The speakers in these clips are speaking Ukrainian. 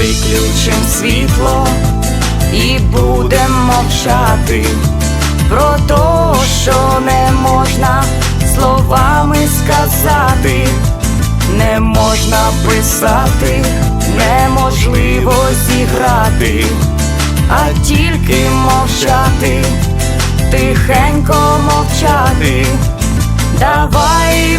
виключим світло і будем мовчати про то, що не можна словами сказати, не можна писати, неможливо зіграти, а тільки мовчати, тихенько мовчати. Давай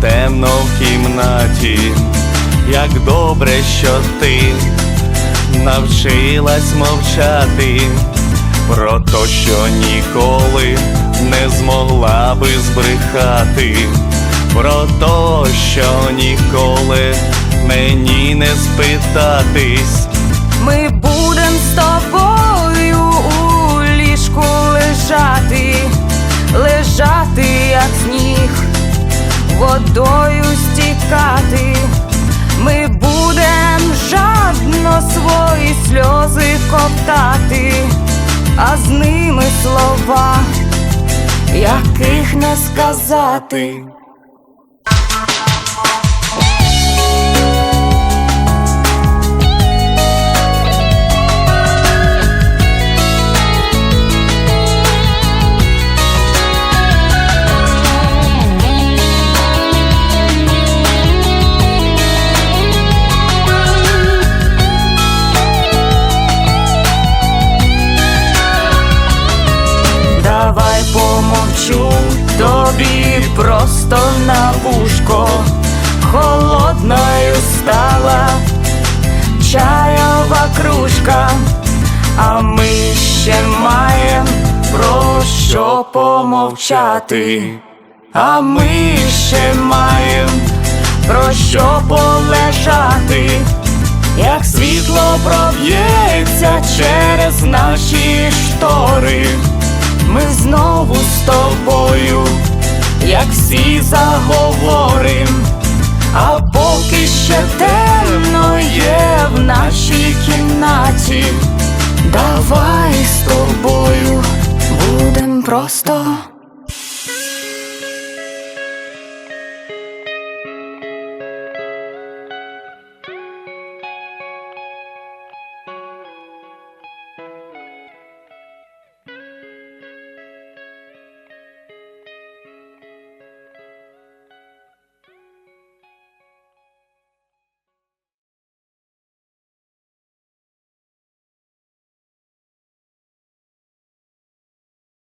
Темно в кімнаті, як добре, що ти навчилась мовчати. Про то, що ніколи не змогла би збрехати, про то, що ніколи мені не спитатись. Ми будем водою стікати. Ми будем жадно свої сльози коптати, а з ними слова, яких не сказати. Помовчу тобі просто на вушко, холодною стала чайова кружка, а ми ще маєм про що помовчати, а ми ще маєм про що полежати, як світло проб'ється через наші штори. Ми знову з тобою, як всі заговорим, а поки ще темно є в нашій кімнаті, давай з тобою будем просто